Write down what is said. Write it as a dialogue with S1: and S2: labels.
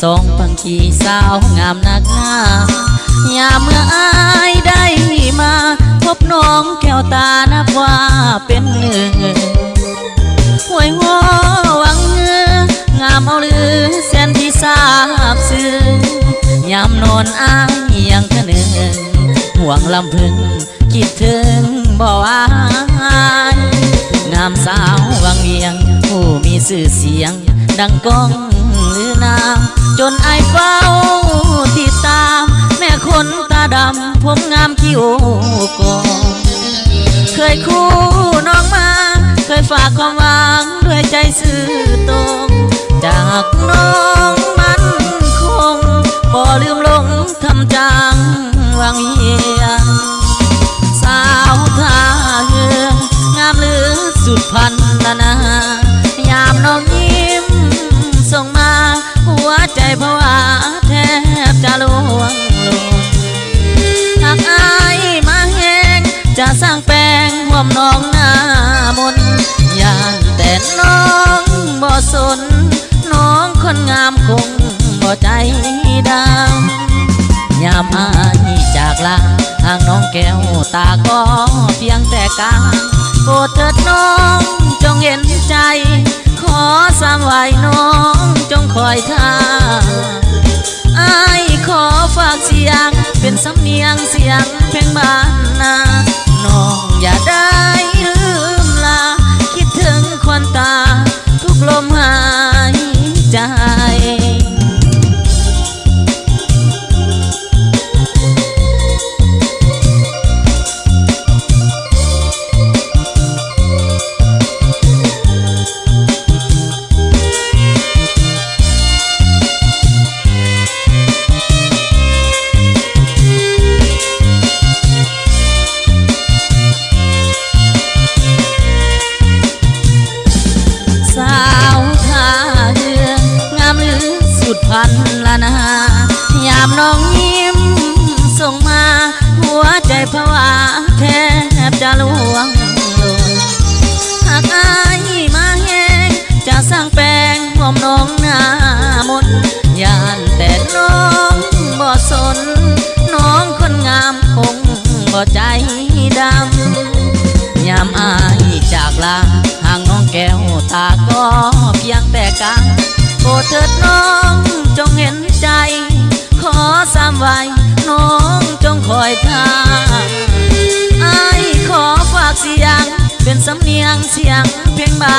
S1: งามดีเมสองพังขีสาวงามนักหน้ายามเมื่ออายได้มา พบน้องแก้วตานับว่าเป็นหนึ่งหวยหัวหวังเงืองามเอาลือแสนที่ทราบซึ้งยามนอนอายยังคะนึงห่วงลำพึงคิดถึงบ่วายงามสาววังเวียง ผู้มีชื่อเสียงดังก้อง หนาจนไอเฝ้าติดตาม แม่คนตาดำ ผมงามคิ้วกองเคยคู่น้องมา เคยฝากความหวังด้วยใจซื่อตรง จากน้องมันคงบ่ลืมลงทำจังวังเวียงสาวท่าเรืองามหลือสุดพันนา ยามน้อง จะสร้างแปลงห่วมน้องหน้ามนต์ยานแต่น้องบ่สน น้องคนงามคงบ่ใจดำยามอายจากลาทางน้องแก้วตาก็เพียงแต่กลางโปรดเถิดน้องจงเห็นใจ ขอสามไว้น้องจงคอยท่าอายขอฝากเสียง เป็นสำเนียงเสียงเพลงบ้านนา น้องอย่าได้ ดพันละนายามน้องยิ้มส่งมา หัวใจผวาแทบจะลวงล่นหากอายมาแหงจะสร้างแปลงห่วมน้องหน้ามนยานแต่น้องบ่สน น้องคนงามคงบ่ใจดำยามอายจากลาห่างน้องแก้วตาก็เพียงแต่กลางโปรดเถิดน้อง เป็นสำเนียงเสียงเพลงบา